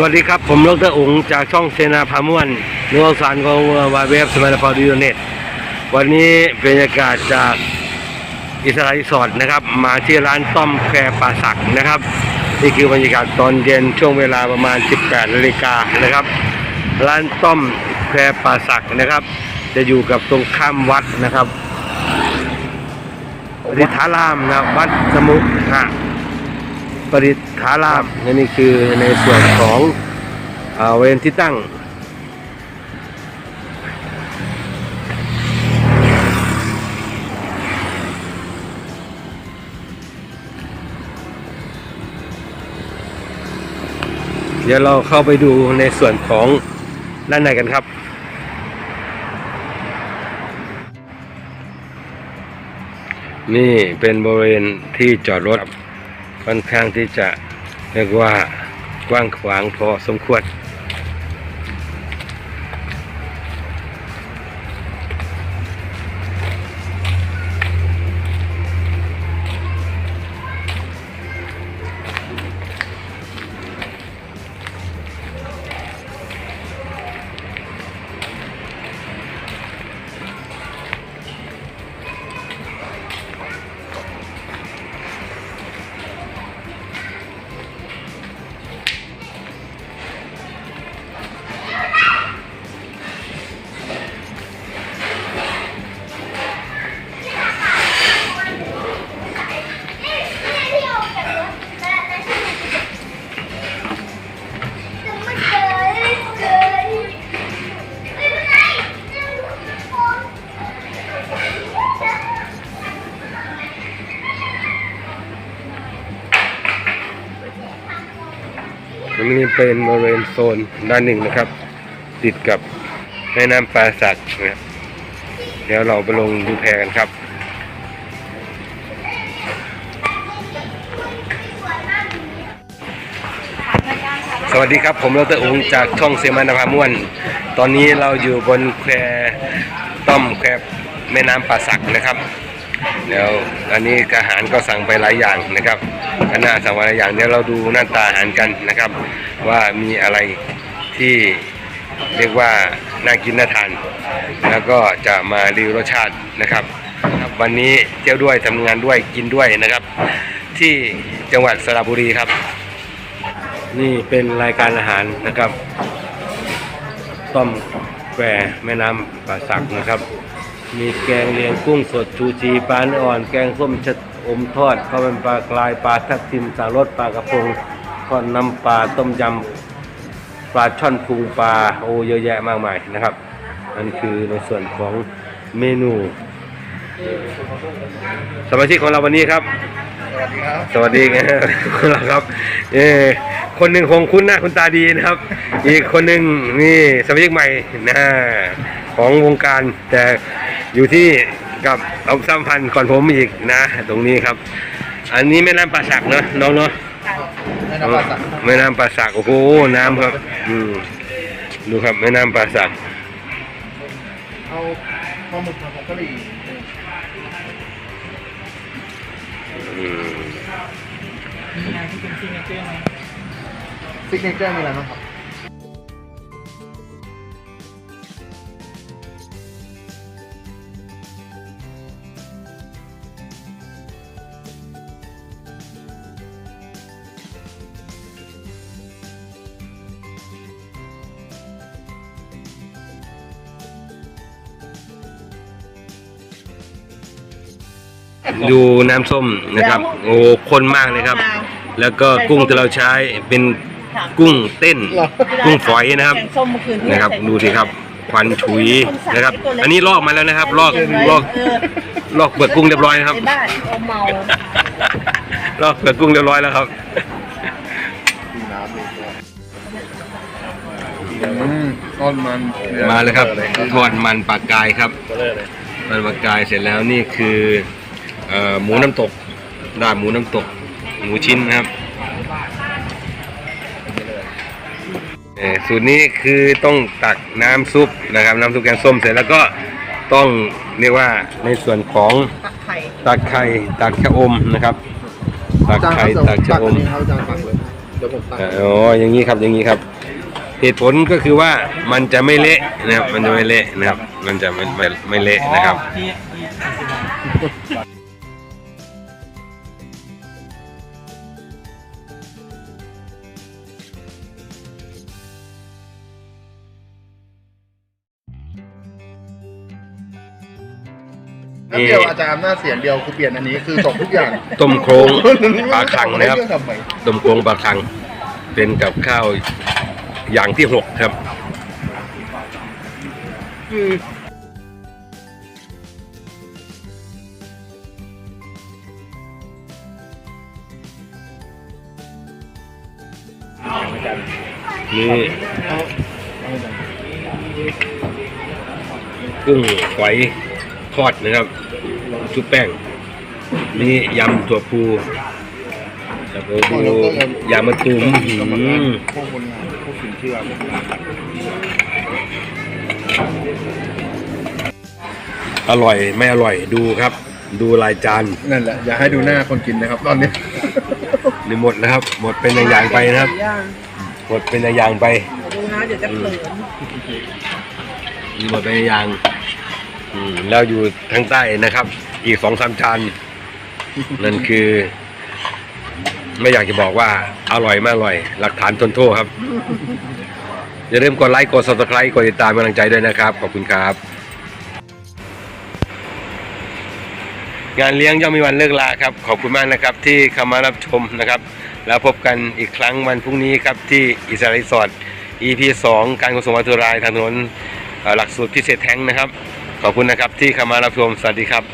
สวัสดีครับ ผมดรองค์จากช่องเซนาพาม่วนนิวสารของวาเว็บสมัยพอดีเน็ตวันนี้บรรยากาศจาก อิสราเอลสอดนะครับ มาที่ร้านต้อมแควป่าสักนะครับนี่คือบรรยากาศตอนเย็นช่วงเวลาประมาณ 18นาฬิกานะครับ ร้านต้อมแควป่าสักนะครับ จะอยู่กับตรงข้ามวัดนะครับปริทารามนะวัดสมุหะปริฐารามนี่คือในส่วนของอเวรที่ตั้ง ดี๋ยวเราเข้าไปดูในส่วนของด้านในกันครับ นี่เป็นบริเวณที่จอดรถค่อนข้างที่จะเรียกว่ากว้างขวางพอสมควร ตรงนี้เป็นบริเวณโซนด้านหนึ่งนะครับ ติดกับแม่น้ำปลาสักนะครับเดี๋ยวเราไปลงดูแพกันครับสวัสดีครับ ผมดรองค์จากช่องเซมานภาม่วน ตอนนี้เราอยู่บนแควต้อมแควแม่น้ำป่าสักนะครับเดี๋ยวอันนี้อาหารก็สั่งไปหลายอย่างนะครับ คณะสังไปหลายอย่างเดี๋ยวเราดูหน้าตาอาหารกันนะครับ ว่ามีอะไรที่เรียกว่าน่ากินน่าทาน แล้วก็จะมารีวิวรสชาตินะครับ วันนี้เที่ยวด้วยทำงานด้วยกินด้วยนะครับ ที่จังหวัดสระบุรีครับ นี่เป็นรายการอาหารนะครับต้มแควแม่น้ำป่าสักนะครับ มีแกงเลียงกุ้งสดชูชีปลาเนื้ออ่อน แกงส้มชะ อมทอดข้าวมันปลากรายปลาทับทิมสารสปลากระพงทอดน้ำปลาต้มยำปลาช่อนพุงปลาโอเยอะแยะมากมายนะครับนั่นคือในส่วนของเมนูสมาชิกของเราวันนี้ครับ สวัสดีครับสวัสดีครับคุณล่ะครับเออคนหนึ่งคงคุ้นหน้าคุณตาดีนะครับ อีกคนหนึ่งนี่สมาชิกใหม่นะของวงการแต่อยู่ที่ กับเอาสัมพันธ์ก่อนผมอีกนะ ตรงนี้ครับ อันนี้แม่น้ำป่าสักเนอะน้องเนาะแม่น้ำปลาสักแม่น้ำป่าสักโอ้โหน้ำครับ อืมดูครับแม่น้ำป่าสักเอาปลาหมึกผัดผงกะหรี่อืมมีอะไรที่เป็นซิกเนเจอร์ไหมซิกเนเจอร์มีอะไรบ้างครับ ดูน้ำส้มนะครับ โอ้ข้นมากเลยครับ แล้วก็กุ้งที่เราใช้เป็นกุ้งเต้น กุ้งฝอยนะครับแกงส้มเมื่อคืนที่นะครับใส่ดูสิครับควันฉุยนะครับ อันนี้ลอกมาแล้วนะครับ ลอกลอกเออลอกเปลือกกุ้งเรียบร้อยนะครับในบ้านเอาเมาลอกเปลือกกุ้งเรียบร้อยแล้วครับมีน้ำมีตัวอืมต้นมันมาเลยครับทอดมันปลากายครับมันปลากายเสร็จแล้วนี่คือเอ่อ หมูน้ำตกดาบหมูน้ำตก หมูชิ้นนะครับเอ่อสูตรนี้คือต้องตักน้ำซุปนะครับ น้ำซุปแกงส้มเสร็จแล้วก็ต้องเรียกว่าในส่วนของตักไข่ตักไข่ตักชะอมนะครับ ตักอาจารย์คไข่รับตักชะตักออัมนนี้ครับอาจารย์ตักเลยเดี๋ยวผมตักเอ่ออ๋ออย่างนี้ครับอย่างนี้ครับเหตุผลก็คือว่ามันจะไม่เละนะครับ มันจะไม่เละนะครับ มันจะไม่ไม่ไม่เละนะครับ น้ำเดียวอาจารย์หน้าเสียงเดียวคือเปลี่ยนอันนี้คือจบทุกอย่างต้มโครงปลาคังนะครับเองทำไมต้มโครงปลาคัง เป็นกับข้าวอย่างที่หกครับนี่กุ้งฝอย ทอดนะครับ ชุบแป้ง นี่ยำถั่วพูแล้วก็ดูยำมะตูมอื้อหือพวกคนงานพวกสินเชื่ออร่อยไม่อร่อยดูครับ ดูรายจานนั่นแหละอย่าให้ดูหน้าคนกินนะครับ ตอนนี้นี่หมดนะครับ หมดเป็นอย่างๆไปนะครับย่างหมดเป็นอย่างๆไปเดี๋ยวดูนะเดี๋ยวจะเขินนี่หมดเป็นอย่าง อืมแล้วอยู่ทางใต้นะครับ อีกสองสามจานนั่นคือ ไม่อยากจะบอกว่าอร่อยไม่อร่อย หลักฐานทนโทษครับ อย่าลืมกดไลค์กด subscribe กดติดตามเป็นกำลังใจด้วยนะครับ ขอบคุณครับ งานเลี้ยงย่อมมีวันเลิกลาครับ ขอบคุณมากนะครับ ที่เข้ามารับชมนะครับ แล้วพบกันอีกครั้งวันพรุ่งนี้ครับที่อิสราเอลสอด EP 2 การขนส่งวัตถุรายทางถนนเอ่อหลักสูตรพิเศษแท้งนะครับ ขอบคุณนะครับที่เข้ามารับชมสวัสดีครับ